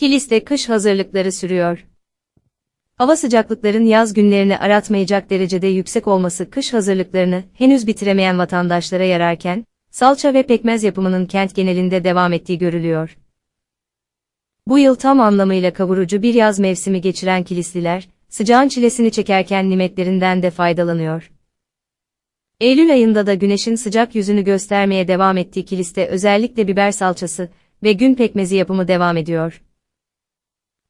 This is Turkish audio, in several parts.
Kilis'te kış hazırlıkları sürüyor. Hava sıcaklıkların yaz günlerini aratmayacak derecede yüksek olması kış hazırlıklarını henüz bitiremeyen vatandaşlara yararken, salça ve pekmez yapımının kent genelinde devam ettiği görülüyor. Bu yıl tam anlamıyla kavurucu bir yaz mevsimi geçiren Kilisliler, sıcağın çilesini çekerken nimetlerinden de faydalanıyor. Eylül ayında da güneşin sıcak yüzünü göstermeye devam ettiği Kilis'te özellikle biber salçası ve gün pekmezi yapımı devam ediyor.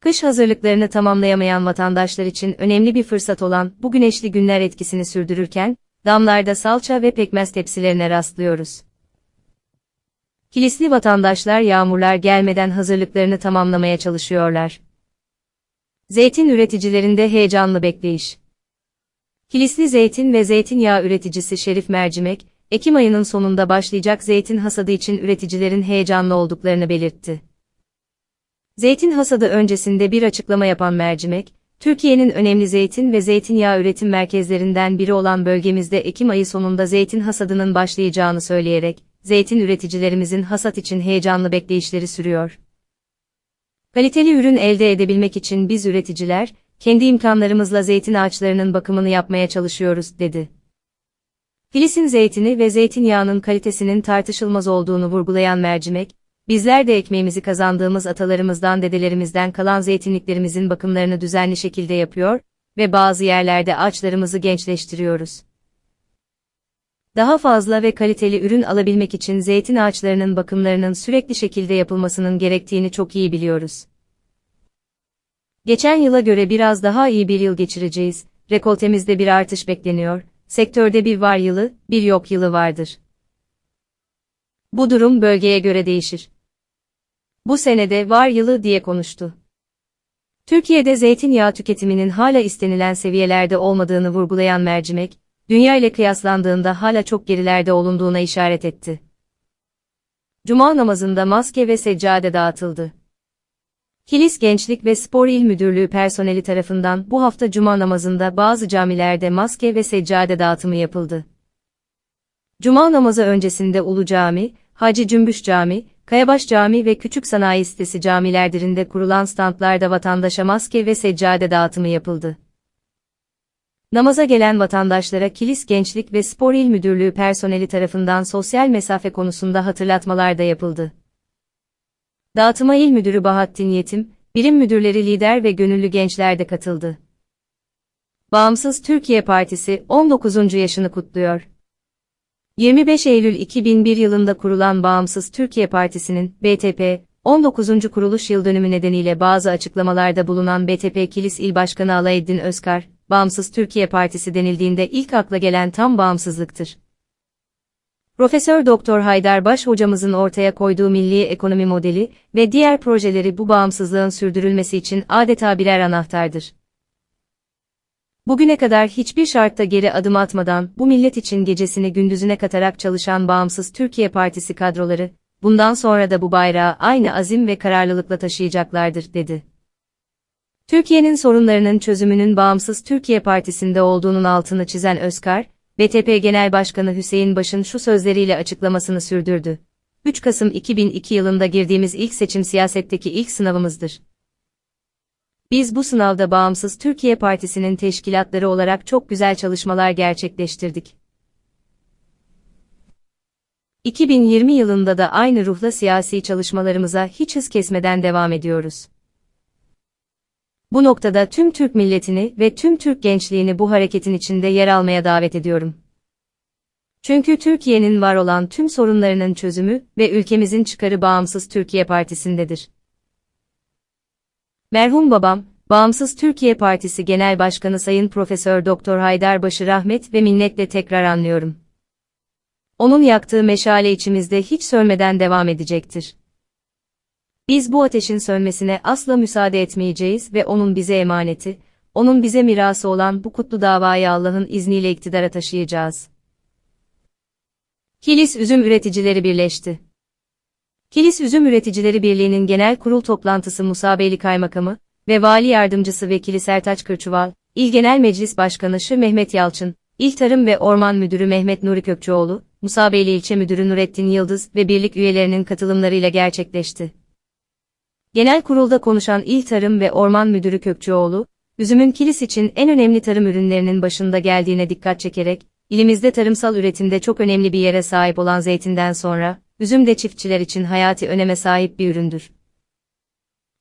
Kış hazırlıklarını tamamlayamayan vatandaşlar için önemli bir fırsat olan bu güneşli günler etkisini sürdürürken, damlarda salça ve pekmez tepsilerine rastlıyoruz. Kilisli vatandaşlar yağmurlar gelmeden hazırlıklarını tamamlamaya çalışıyorlar. Zeytin üreticilerinde heyecanlı bekleyiş. Kilisli zeytin ve zeytinyağı üreticisi Şerif Mercimek, Ekim ayının sonunda başlayacak zeytin hasadı için üreticilerin heyecanlı olduklarını belirtti. Zeytin hasadı öncesinde bir açıklama yapan Mercimek, Türkiye'nin önemli zeytin ve zeytinyağı üretim merkezlerinden biri olan bölgemizde Ekim ayı sonunda zeytin hasadının başlayacağını söyleyerek, zeytin üreticilerimizin hasat için heyecanlı bekleyişleri sürüyor. Kaliteli ürün elde edebilmek için biz üreticiler, kendi imkanlarımızla zeytin ağaçlarının bakımını yapmaya çalışıyoruz, dedi. Filis'in zeytini ve zeytinyağının kalitesinin tartışılmaz olduğunu vurgulayan mercimek, bizler de ekmeğimizi kazandığımız atalarımızdan dedelerimizden kalan zeytinliklerimizin bakımlarını düzenli şekilde yapıyor ve bazı yerlerde ağaçlarımızı gençleştiriyoruz. Daha fazla ve kaliteli ürün alabilmek için zeytin ağaçlarının bakımlarının sürekli şekilde yapılmasının gerektiğini çok iyi biliyoruz. Geçen yıla göre biraz daha iyi bir yıl geçireceğiz, rekoltemizde bir artış bekleniyor, sektörde bir var yılı, bir yok yılı vardır. Bu durum bölgeye göre değişir. Bu senede var yılı diye konuştu. Türkiye'de zeytinyağı tüketiminin hala istenilen seviyelerde olmadığını vurgulayan mercimek, dünya ile kıyaslandığında hala çok gerilerde olunduğuna işaret etti. Cuma namazında maske ve seccade dağıtıldı. Kilis Gençlik ve Spor İl Müdürlüğü personeli tarafından bu hafta cuma namazında bazı camilerde maske ve seccade dağıtımı yapıldı. Cuma namazı öncesinde Ulu Cami, Hacı Cümbüş Cami, Kayabaş Cami ve Küçük Sanayi Sitesi camilerdirinde kurulan standlarda vatandaşa maske ve seccade dağıtımı yapıldı. Namaza gelen vatandaşlara Kilis Gençlik ve Spor İl Müdürlüğü personeli tarafından sosyal mesafe konusunda hatırlatmalar da yapıldı. Dağıtıma İl Müdürü Bahattin Yetim, birim müdürleri lider ve gönüllü gençler de katıldı. Bağımsız Türkiye Partisi 19. yaşını kutluyor. 25 Eylül 2001 yılında kurulan Bağımsız Türkiye Partisi'nin BTP 19. kuruluş yıl dönümü nedeniyle bazı açıklamalarda bulunan BTP Kilis İl Başkanı Alaeddin Özkar, Bağımsız Türkiye Partisi denildiğinde ilk akla gelen tam bağımsızlıktır. Profesör Doktor Haydar Baş hocamızın ortaya koyduğu milli ekonomi modeli ve diğer projeleri bu bağımsızlığın sürdürülmesi için adeta birer anahtardır. Bugüne kadar hiçbir şartta geri adım atmadan bu millet için gecesini gündüzüne katarak çalışan Bağımsız Türkiye Partisi kadroları, bundan sonra da bu bayrağı aynı azim ve kararlılıkla taşıyacaklardır, dedi. Türkiye'nin sorunlarının çözümünün Bağımsız Türkiye Partisi'nde olduğunun altını çizen Özkar, BTP Genel Başkanı Hüseyin Baş'ın şu sözleriyle açıklamasını sürdürdü. 3 Kasım 2002 yılında girdiğimiz ilk seçim siyasetteki ilk sınavımızdır. Biz bu sınavda Bağımsız Türkiye Partisi'nin teşkilatları olarak çok güzel çalışmalar gerçekleştirdik. 2020 yılında da aynı ruhla siyasi çalışmalarımıza hiç hız kesmeden devam ediyoruz. Bu noktada tüm Türk milletini ve tüm Türk gençliğini bu hareketin içinde yer almaya davet ediyorum. Çünkü Türkiye'nin var olan tüm sorunlarının çözümü ve ülkemizin çıkarı Bağımsız Türkiye Partisi'ndedir. Merhum babam, Bağımsız Türkiye Partisi Genel Başkanı Sayın Profesör Doktor Haydarbaşı rahmet ve minnetle tekrar anlıyorum. Onun yaktığı meşale içimizde hiç sönmeden devam edecektir. Biz bu ateşin sönmesine asla müsaade etmeyeceğiz ve onun bize emaneti, onun bize mirası olan bu kutlu davayı Allah'ın izniyle iktidara taşıyacağız. Kilis Üzüm Üreticileri Birleşti. Kilis Üzüm Üreticileri Birliği'nin genel kurul toplantısı Musa Beyli Kaymakamı ve Vali Yardımcısı Vekili Sertaç Kırçuval, İl Genel Meclis Başkanı Şı Mehmet Yalçın, İl Tarım ve Orman Müdürü Mehmet Nuri Kökçüoğlu, Musa Beyli İlçe Müdürü Nurettin Yıldız ve birlik üyelerinin katılımlarıyla gerçekleşti. Genel kurulda konuşan İl Tarım ve Orman Müdürü Kökçüoğlu, üzümün kilis için en önemli tarım ürünlerinin başında geldiğine dikkat çekerek, ilimizde tarımsal üretimde çok önemli bir yere sahip olan zeytinden sonra, üzüm de çiftçiler için hayati öneme sahip bir üründür.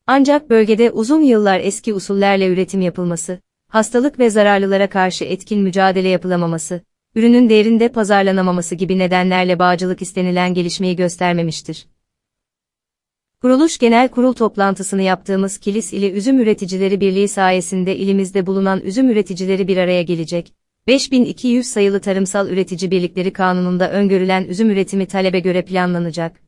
Ancak bölgede uzun yıllar eski usullerle üretim yapılması, hastalık ve zararlılara karşı etkin mücadele yapılamaması, ürünün değerinde pazarlanamaması gibi nedenlerle bağcılık istenilen gelişmeyi göstermemiştir. Kuruluş Genel Kurul toplantısını yaptığımız Kilis ili Üzüm Üreticileri Birliği sayesinde ilimizde bulunan üzüm üreticileri bir araya gelecek. 5200 sayılı Tarımsal Üretici Birlikleri Kanunu'nda öngörülen üzüm üretimi talebe göre planlanacak.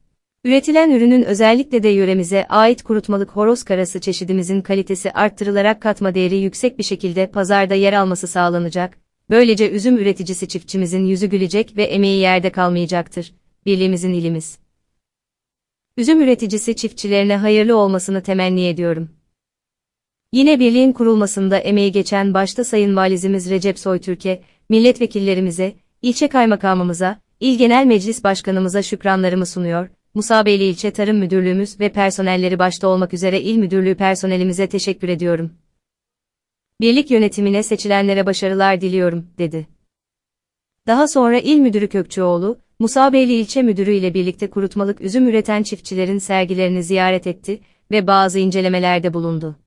Üretilen ürünün özellikle de yöremize ait kurutmalık horoz karası çeşidimizin kalitesi arttırılarak katma değeri yüksek bir şekilde pazarda yer alması sağlanacak. Böylece üzüm üreticisi çiftçimizin yüzü gülecek ve emeği yerde kalmayacaktır. Birliğimizin ilimiz. Üzüm üreticisi çiftçilerine hayırlı olmasını temenni ediyorum. Yine birliğin kurulmasında emeği geçen başta Sayın Valizimiz Recep Soytürk'e, milletvekillerimize, ilçe kaymakamımıza, il genel meclis başkanımıza şükranlarımı sunuyor, Musabeyli İlçe Tarım Müdürlüğümüz ve personelleri başta olmak üzere il müdürlüğü personelimize teşekkür ediyorum. Birlik yönetimine seçilenlere başarılar diliyorum, dedi. Daha sonra İl Müdürü Kökçüoğlu, Musabeyli İlçe Müdürü ile birlikte kurutmalık üzüm üreten çiftçilerin sergilerini ziyaret etti ve bazı incelemelerde bulundu.